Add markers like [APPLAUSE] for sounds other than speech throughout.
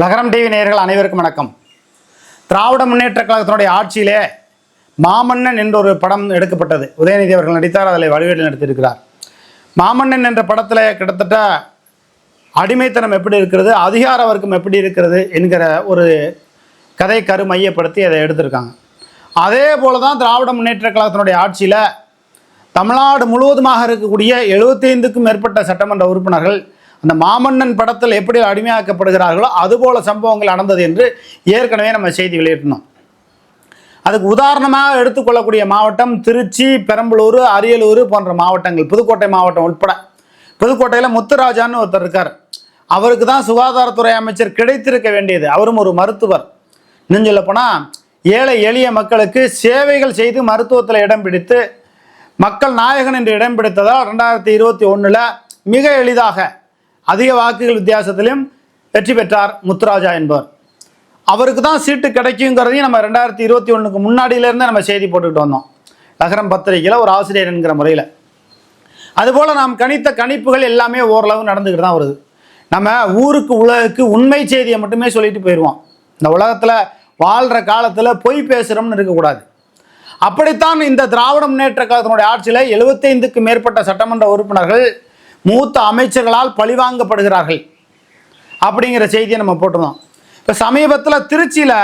லகரம் டிவி நேயர்கள் அனைவருக்கும் வணக்கம். திராவிட முன்னேற்ற கழகத்தினுடைய ஆட்சியிலே மாமன்னன் என்ற ஒரு படம் எடுக்கப்பட்டது. உதயநிதி அவர்கள் நடித்தார் அதில் வழிவேடு நடித்திருக்கிறார். மாமன்னன் என்ற படத்தில் கிட்டத்தட்ட அடிமைத்தனம் எப்படி இருக்கிறது அதிகார வர்க்கம் எப்படி இருக்கிறது என்கிற ஒரு கதை கரு மையப்படுத்தி அதை எடுத்திருக்காங்க. அதே போல தான் திராவிட முன்னேற்ற கழகத்தினுடைய ஆட்சியில் தமிழ்நாடு முழுவதுமாக இருக்கக்கூடிய எழுபத்தைந்துக்கும் மேற்பட்ட சட்டமன்ற உறுப்பினர்கள் அந்த மாமன்னன் படத்தில் எப்படி அடிமையாக்கப்படுகிறார்களோ அதுபோல சம்பவங்கள் நடந்தது என்று ஏற்கனவே நம்ம செய்தி வெளியிட்டோம் அதுக்கு உதாரணமாக எடுத்துக்கொள்ளக்கூடிய மாவட்டம் திருச்சி பெரம்பலூர் அரியலூர் போன்ற மாவட்டங்கள். புதுக்கோட்டை மாவட்டம் உட்பட. புதுக்கோட்டையில் முத்துராஜான்னு ஒருத்தர் இருக்கார். அவருக்கு தான் சுகாதாரத்துறை அமைச்சர் கிடைத்திருக்க வேண்டியது. அவரும் ஒரு மருத்துவர். இன்னும் சொல்லப்போனால் ஏழை எளிய மக்களுக்கு சேவைகள் செய்து மருத்துவத்தில் இடம் பிடித்து மக்கள் நாயகன் என்று இடம் பிடித்ததால் ரெண்டாயிரத்தி இருபத்தி ஒன்றில் மிக எளிதாக அதிக வாக்குகள் வித்தியாசத்திலும் வெற்றி பெற்றார் முத்துராஜா என்பவர். அவருக்கு தான் சீட்டு கிடைக்குங்கிறதையும் நம்ம ரெண்டாயிரத்தி இருபத்தி ஒன்றுக்கு முன்னாடியிலேருந்தே நம்ம செய்தி போட்டுக்கிட்டு வந்தோம். நகரம் பத்திரிகையில் ஒரு ஆசிரியர் என்கிற முறையில். அதுபோல் நாம் கணித்த கணிப்புகள் எல்லாமே ஓரளவு நடந்துக்கிட்டு தான் வருது. நம்ம ஊருக்கு உலகுக்கு உண்மை செய்தியை மட்டுமே சொல்லிட்டு போயிடுவோம் இந்த உலகத்தில் வாழ்கிற காலத்தில் பொய் பேசுகிறோம்னு இருக்கக்கூடாது. அப்படித்தான் இந்த திராவிட முன்னேற்ற காலத்தினுடைய ஆட்சியில் எழுபத்தைந்துக்கு மேற்பட்ட சட்டமன்ற உறுப்பினர்கள் மூத்த அமைச்சர்களால் பழிவாங்கப்படுகிறார்கள். அப்படிங்கிற செய்தியை நம்ம போட்டிருந்தோம். இப்போ சமீபத்தில் திருச்சியில்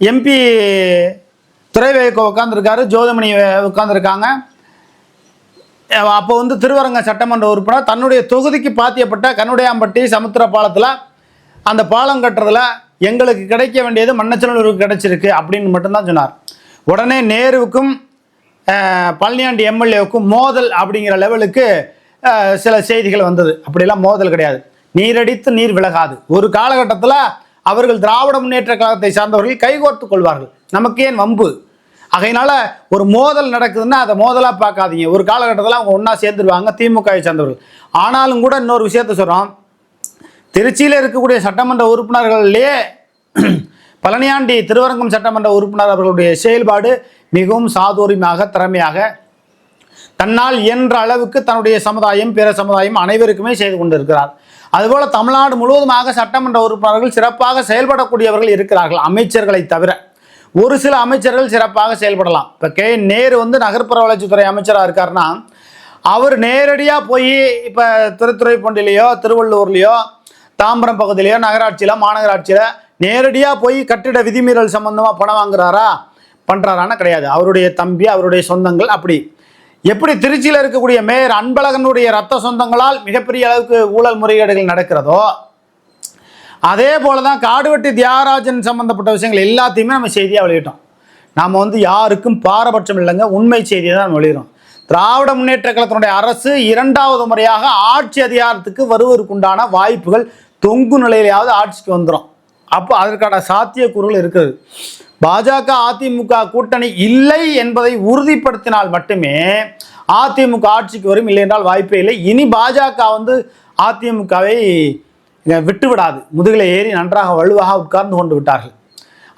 எம்பி துறைவேக்கோ உட்காந்துருக்காரு ஜோதிமணி உட்காந்துருக்காங்க அப்போ வந்து திருவரங்க சட்டமன்ற உறுப்பினர் தன்னுடைய தொகுதிக்கு பாத்தியப்பட்ட கண்ணுடையாம்பட்டி சமுத்திர பாலத்தில் அந்த பாலம் கட்டுறதுல எங்களுக்கு கிடைக்க வேண்டியது மன்னச்சனூருக்கு கிடைச்சிருக்கு அப்படின்னு மட்டும்தான் சொன்னார். உடனே நேருவுக்கும் பழனியாண்டி எம்எல்ஏவுக்கும் மோதல் அப்படிங்கிற லெவலுக்கு சில செய்திகள் வந்தது. அப்படிலாம் மோதல் கிடையாது. நீரடித்து நீர் விலகாது. ஒரு காலகட்டத்தில் அவர்கள் திராவிட முன்னேற்ற கழகத்தை சார்ந்தவர்கள் கைகோர்த்து கொள்வார்கள். நமக்கு ஏன் வம்பு? ஆகையினால ஒரு மோதல் நடக்குதுன்னா அதை மோதலாக பார்க்காதீங்க. ஒரு காலகட்டத்தில் அவங்க ஒன்றா சேர்ந்துருவாங்க திமுகவை சார்ந்தவர்கள். ஆனாலும் கூட இன்னொரு விஷயத்த சொல்கிறோம் திருச்சியில் இருக்கக்கூடிய சட்டமன்ற உறுப்பினர்கள்லேயே [CLEARS THROAT] பழனியாண்டி திருவரங்கம் சட்டமன்ற உறுப்பினர் அவர்களுடைய செயல்பாடு மிகவும் சாதுரியமாக திறமையாக தன்னால் இயன்ற அளவுக்கு தன்னுடைய சமுதாயம் பிற சமுதாயம் அனைவருக்குமே செய்து கொண்டிருக்கிறார். அதுபோல தமிழ்நாடு முழுவதுமாக சட்டமன்ற உறுப்பினர்கள் சிறப்பாக செயல்படக்கூடியவர்கள் இருக்கிறார்கள் அமைச்சர்களை தவிர. ஒரு சில அமைச்சர்கள் சிறப்பாக செயல்படலாம். இப்போ கே. நேரு வந்து நகர்ப்புற வளர்ச்சித்துறை அமைச்சராக இருக்காருன்னா அவர் நேரடியாக போய் இப்போ திருத்துறைப்பூண்டிலேயோ திருவள்ளூர்லேயோ தாம்பரம் பகுதியிலையோ நகராட்சியில் மாநகராட்சியில் நேரடியாக போய் கட்டிட விதிமீறல் சம்பந்தமாக பணம் வாங்குறாரா? பண்ணுறாரான்னு கிடையாது. அவருடைய தம்பி அவருடைய சொந்தங்கள் அப்படி. எப்படி திருச்சியில் இருக்கக்கூடிய மேயர் அன்பழகனுடைய ரத்த சொந்தங்களால் மிகப்பெரிய அளவுக்கு ஊழல் முறைகேடுகள் நடக்கிறதோ அதே போல தான் காடுவெட்டி தியாகராஜன் சம்பந்தப்பட்ட விஷயங்கள் எல்லாத்தையுமே நம்ம செய்தியாக வெளியிட்டோம். நாம் வந்து யாருக்கும் பாரபட்சம் இல்லைங்க உண்மை செய்தியை தான் வெளியிடும் திராவிட முன்னேற்ற கழகத்தினுடைய அரசு இரண்டாவது முறையாக ஆட்சி அதிகாரத்துக்கு வருவதற்குண்டான வாய்ப்புகள் தொங்கு நிலையிலாவது ஆட்சிக்கு வந்துடும் அப்போ அதற்கான சாத்தியக்கூறுகள் இருக்குது பாஜக அதிமுக கூட்டணி இல்லை என்பதை உறுதிப்படுத்தினால் மட்டுமே அதிமுக ஆட்சிக்கு வரும். இல்லை என்றால் வாய்ப்பே இல்லை. இனி பாஜக வந்து அதிமுகவை விட்டு விடாது முதுகில் ஏறி நன்றாக வலுவாக உட்கார்ந்து கொண்டு விட்டார்கள்.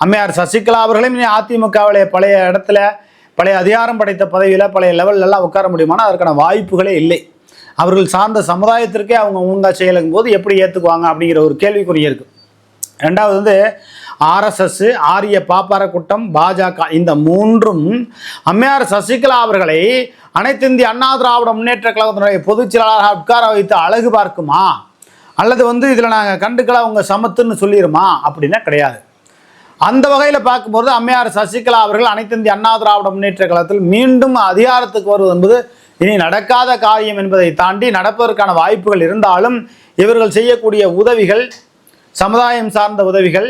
அம்மையார் சசிகலா அவர்களும் இனி அதிமுகவுடைய பழைய இடத்துல பழைய அதிகாரம் படைத்த பதவியில் பழைய லெவல்ல உட்கார முடியுமானா அதற்கான வாய்ப்புகளே இல்லை. அவர்கள் சார்ந்த சமுதாயத்திற்கே அவங்க ஒழுங்காக செயலுங்கும் போது எப்படி ஏற்றுக்குவாங்க அப்படிங்கிற ஒரு கேள்விக்குறி இருக்குது ரெண்டாவது வந்து ஆர்எஸ்எஸ் ஆரிய பாப்பார கூட்டம் பாஜக இந்த மூன்றும் அம்மையார் சசிகலா அவர்களை அனைத்து இந்திய அண்ணா திராவிட முன்னேற்ற கழகத்தினுடைய பொதுச் செயலாளராக உட்கார வைத்து அழகு பார்க்குமா? அல்லது வந்து இதில் நாங்கள் கண்டுக்கலாம் அவங்க சமத்துன்னு சொல்லிடுமா அப்படின்னா கிடையாது. அந்த வகையில் பார்க்கும்போது அம்மையார் சசிகலா அவர்கள் அனைத்து இந்திய அண்ணா திராவிட முன்னேற்ற கழகத்தில் மீண்டும் அதிகாரத்துக்கு வருவது என்பது இனி நடக்காத காரியம் என்பதை தாண்டி நடப்பதற்கான வாய்ப்புகள் இருந்தாலும் இவர்கள் செய்யக்கூடிய உதவிகள் சமுதாயம் சார்ந்த உதவிகள்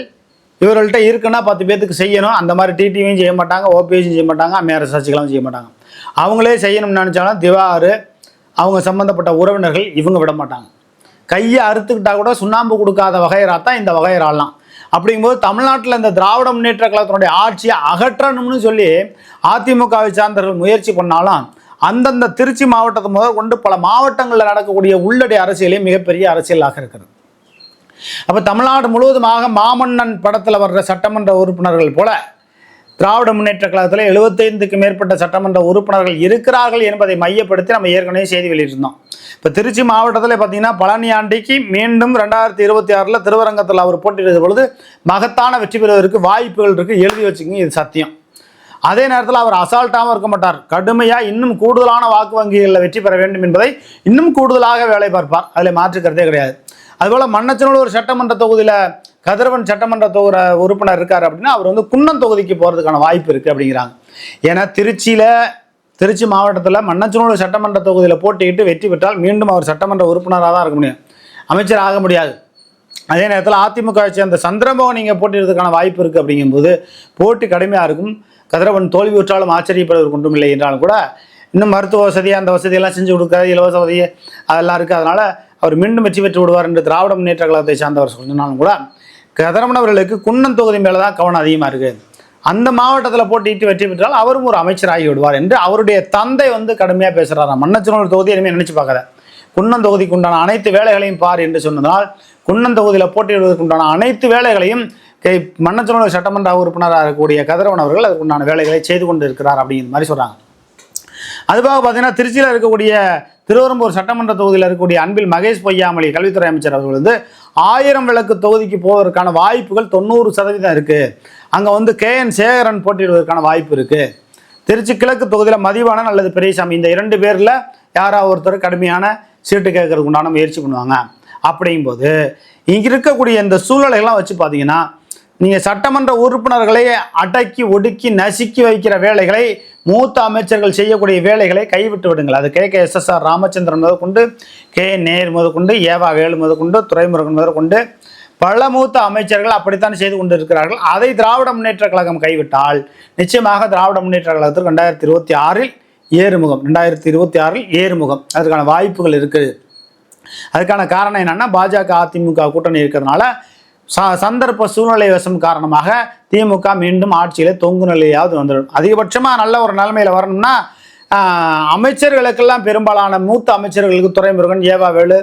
இவர்கள்ட்ட இருக்குன்னா பத்து பேர்த்துக்கு செய்யணும். அந்த மாதிரி டிடிவியும் செய்ய மாட்டாங்க ஓபிஎஸும் செய்ய மாட்டாங்க அம்மையார் சசிகலாவும் செய்ய மாட்டாங்க. அவங்களே செய்யணும்னு நினச்சாலும் திவாரு அவங்க சம்மந்தப்பட்ட உறவினர்கள் இவங்க விட மாட்டாங்க. கையை அறுத்துக்கிட்டா கூட சுண்ணாம்பு கொடுக்காத வகையரா தான் இந்த வகையராலாம் அப்படிங்கும்போது தமிழ்நாட்டில் இந்த திராவிட முன்னேற்ற கழகத்தினுடைய ஆட்சியை அகற்றணும்னு சொல்லி அதிமுகவை சார்ந்தவர்கள் முயற்சி பண்ணாலும் அந்தந்த திருச்சி மாவட்டத்தை முதல் கொண்டு பல மாவட்டங்களில் நடக்கக்கூடிய உள்ளடி அரசியலே மிகப்பெரிய அரசியலாக இருக்கிறது. அப்போ தமிழ்நாடு முழுவதுமாக மாமன்னன் படத்தில் வர்ற சட்டமன்ற உறுப்பினர்கள் போல திராவிட முன்னேற்ற கழகத்தில் எழுபத்தைந்துக்கு மேற்பட்ட சட்டமன்ற உறுப்பினர்கள் இருக்கிறார்கள் என்பதை மையப்படுத்தி நம்ம ஏற்கனவே செய்தி வெளியிட்டிருந்தோம். இப்போ திருச்சி மாவட்டத்தில் பார்த்தீங்கன்னா பழனியாண்டிக்கு மீண்டும் ரெண்டாயிரத்தி இருபத்தி ஆறில் திருவரங்கத்தில் அவர் போட்டியிடுற பொழுது மகத்தான வெற்றி பெறுவதற்கு வாய்ப்புகள் இருக்குது எழுதி வச்சுக்கோங்க இது சத்தியம். அதே நேரத்தில் அவர் அசால்ட்டாகவும் இருக்க மாட்டார். கடுமையாக இன்னும் கூடுதலான வாக்கு வங்கிகளில் வெற்றி பெற வேண்டும் என்பதை இன்னும் கூடுதலாக வேலை பார்ப்பார். அதில் மாற்றுக்கிறதே கிடையாது. அதுபோல் மன்னச்சநல்லூர் சட்டமன்ற தொகுதியில் கதிரவன் சட்டமன்ற தொகுதி உறுப்பினர் இருக்கார் அப்படின்னா அவர் வந்து குன்னம் தொகுதிக்கு போகிறதுக்கான வாய்ப்பு இருக்குது அப்படிங்கிறாங்க. ஏன்னா திருச்சியில் திருச்சி மாவட்டத்தில் மன்னச்சனூர் சட்டமன்ற தொகுதியில் போட்டியிட்டு வெற்றி பெற்றால் மீண்டும் அவர் சட்டமன்ற உறுப்பினராக தான் இருக்க முடியும். அமைச்சர் ஆக முடியாது. அதே நேரத்தில் அதிமுக சேர்ந்த சந்திரமோகன் இங்கே போட்டியிடுறதுக்கான வாய்ப்பு இருக்குது அப்படிங்கும்போது போட்டி கடுமையாக இருக்கும். கதிரவன் தோல்வி உற்றாலும் ஆச்சரியப்படுவதற்கு ஒன்றும் இல்லை என்றாலும் கூட இன்னும் மருத்துவ வசதி அந்த வசதியெல்லாம் செஞ்சு கொடுக்காது இலவச வசதி அதெல்லாம் இருக்குது அதனால் அவர் மீண்டும் வெற்றி பெற்று விடுவார் என்று திராவிட முன்னேற்ற கழகத்தை சார்ந்தவர் சொன்னாலும் கூட கதிரவன் அவர்களுக்கு குன்னம் தொகுதி மேலே தான் கவனம் அதிகமாக இருக்குது அந்த மாவட்டத்தில் போட்டியிட்டு வெற்றி பெற்றால் அவரும் ஒரு அமைச்சராகி விடுவார் என்று அவருடைய தந்தை வந்து கடுமையாக பேசுகிறாராம் மன்னச்சனூர் தொகுதி இனிமேல் நினைச்சு பார்க்காத. குன்னம் தொகுதிக்கு உண்டான அனைத்து வேலைகளையும் பார் என்று சொன்னதால் குன்னம் தொகுதியில் போட்டியிடுவதற்கு உண்டான அனைத்து வேலைகளையும் கை மன்னச்சனூர் சட்டமன்ற உறுப்பினராக இருக்கக்கூடிய கதிரவன் அவர்கள் அதற்குண்டான வேலைகளை செய்து கொண்டு இருக்கிறார் அப்படிங்கிற மாதிரி சொல்கிறாங்க அதுபோக பார்த்தீங்கன்னா திருச்சியில் இருக்கக்கூடிய திருவரம்பூர் சட்டமன்ற தொகுதியில் இருக்கக்கூடிய அன்பில் மகேஷ் பொய்யாமொழி கல்வித்துறை அமைச்சர் அவர்கள் வந்து ஆயிரம் விளக்கு தொகுதிக்கு போவதற்கான வாய்ப்புகள் தொண்ணூறு சதவீதம் இருக்குது அங்கே வந்து கே. என். சேகரன் போட்டியிடுவதற்கான வாய்ப்பு இருக்குது திருச்சி கிழக்கு தொகுதியில் மதிவானன் அல்லது பெரியசாமி இந்த இரண்டு பேரில் யாராவது ஒருத்தர் கடுமையான சீட்டு கேட்கறதுக்கு உண்டான முயற்சி பண்ணுவாங்க. அப்படிங்கும்போது இங்கே இருக்கக்கூடிய இந்த சூழ்நிலைகள்லாம் வச்சு பார்த்தீங்கன்னா நீங்கள் சட்டமன்ற உறுப்பினர்களை அடக்கி ஒடுக்கி நசுக்கி வைக்கிற வேலைகளை மூத்த அமைச்சர்கள் செய்யக்கூடிய வேலைகளை கைவிட்டு விடுங்கள். அது கே. கே. எஸ்எஸ்ஆர் ராமச்சந்திரன் முதற்கொண்டு கே. நேர் முதற்கொண்டு ஏவா வேலு முதற்கொண்டு துரைமுருகன் முதற்கொண்டு பல மூத்த அமைச்சர்கள் அப்படித்தான் செய்து கொண்டிருக்கிறார்கள். அதை திராவிட முன்னேற்ற கழகம் கைவிட்டால் நிச்சயமாக திராவிட முன்னேற்ற கழகத்திற்கு ரெண்டாயிரத்தி இருபத்தி ஆறில் ஏறுமுகம் ரெண்டாயிரத்தி இருபத்தி ஆறில் ஏறுமுகம். அதற்கான வாய்ப்புகள் இருக்குது. அதுக்கான காரணம் என்னென்னா பாஜக அதிமுக கூட்டணி இருக்கிறதுனால ச சந்தர்ப்ப சூழ்நிலை வசம் காரணமாக திமுக மீண்டும் ஆட்சியில் தொங்கு நிலையாவது வந்துடும். அதிகபட்சமாக நல்ல ஒரு நிலைமையில் வரணும்னா அமைச்சர்களுக்கெல்லாம் பெரும்பாலான மூத்த அமைச்சர்களுக்கு Duraimurugan EV Velu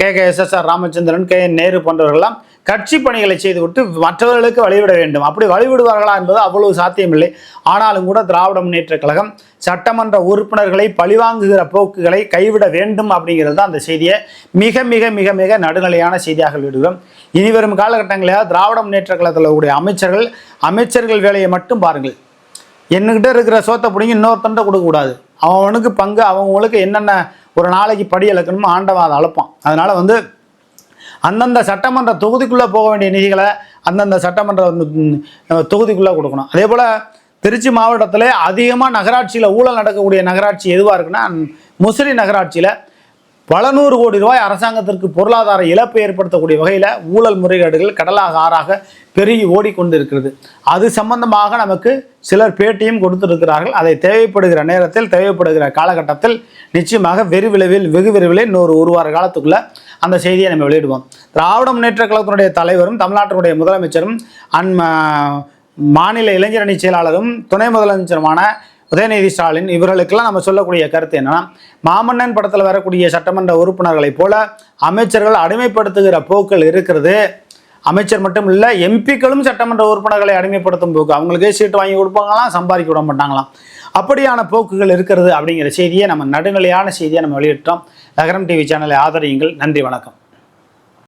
K K S S R Ramachandran K N Nehru போன்றவர்கள்லாம் கட்சி பணிகளை செய்துவிட்டு மற்றவர்களுக்கு வழிவிட வேண்டும். அப்படி வழிவிடுவார்களா என்பது அவ்வளவு சாத்தியமில்லை. ஆனாலும் கூட திராவிட முன்னேற்ற கழகம் சட்டமன்ற உறுப்பினர்களை பழிவாங்குகிற போக்குகளை கைவிட வேண்டும் அப்படிங்கிறது தான் அந்த செய்தியை மிக மிக மிக மிக நடுநிலையான செய்தியாக விடுகிறோம் இனி வரும் காலகட்டங்களில் திராவிட முன்னேற்ற கழகத்தில் கூடிய அமைச்சர்கள் அமைச்சர்கள் வேலையை மட்டும் பாருங்கள். என்கிட்ட இருக்கிற சோத்தை பிடிங்கி இன்னொருத்தன்ட்ட கொடுக்கக்கூடாது. அவனுக்கு பங்கு அவங்களுக்கு என்னென்ன ஒரு நாளைக்கு படி இழக்கணும்னு ஆண்டவன் அதை அளப்பான் அதனால் வந்து அந்தந்த சட்டமன்ற தொகுதிக்குள்ளே போக வேண்டிய நிதிகளை அந்தந்த சட்டமன்ற தொகுதிக்குள்ளே கொடுக்கணும். அதே போல் திருச்சி மாவட்டத்தில் அதிகமாக நகராட்சியில் ஊழல் நடக்கக்கூடிய நகராட்சி எதுவாக இருக்குன்னா முசிறி நகராட்சியில் பல நூறு கோடி ரூபாய் அரசாங்கத்திற்கு பொருளாதார இழப்பை ஏற்படுத்தக்கூடிய வகையில் ஊழல் முறைகேடுகள் கடலாக ஆறாக பெருகி ஓடிக்கொண்டு இருக்கிறது அது சம்பந்தமாக நமக்கு சிலர் பேட்டியும் கொடுத்திருக்கிறார்கள். அதை தேவைப்படுகிற நேரத்தில் தேவைப்படுகிற காலகட்டத்தில் நிச்சயமாக வெகு விளைவில் வெகு விரைவில் இன்னொரு ஒரு வார காலத்துக்குள்ளே அந்த செய்தியை நம்ம வெளியிடுவோம். திராவிட முன்னேற்ற கழகத்தினுடைய தலைவரும் தமிழ்நாட்டினுடைய முதலமைச்சரும் அன் மாநில இளைஞரணி செயலாளரும் துணை முதலமைச்சருமான உதயநிதி ஸ்டாலின் இவர்களுக்கெல்லாம் நம்ம சொல்லக்கூடிய கருத்து என்னன்னா மாமன்னன் படத்தில் வரக்கூடிய சட்டமன்ற உறுப்பினர்களைப் போல அமைச்சர்கள் அடிமைப்படுத்துகிற போக்கள் இருக்கிறது. அமைச்சர் மட்டும் இல்லை எம்பிக்களும் சட்டமன்ற உறுப்பினர்களை அடிமைப்படுத்தும் போக்கு. அவங்களுக்கே சீட்டு வாங்கி கொடுப்பாங்களாம் சம்பாதிக்க விட மாட்டாங்களாம். அப்படியான போக்குகள் இருக்கிறது அப்படிங்கிற செய்தியை நம்ம நடுநிலையான செய்தியை நம்ம வெளியிட்டோம். நகரம் டிவி சேனலை ஆதரியுங்கள். நன்றி வணக்கம்.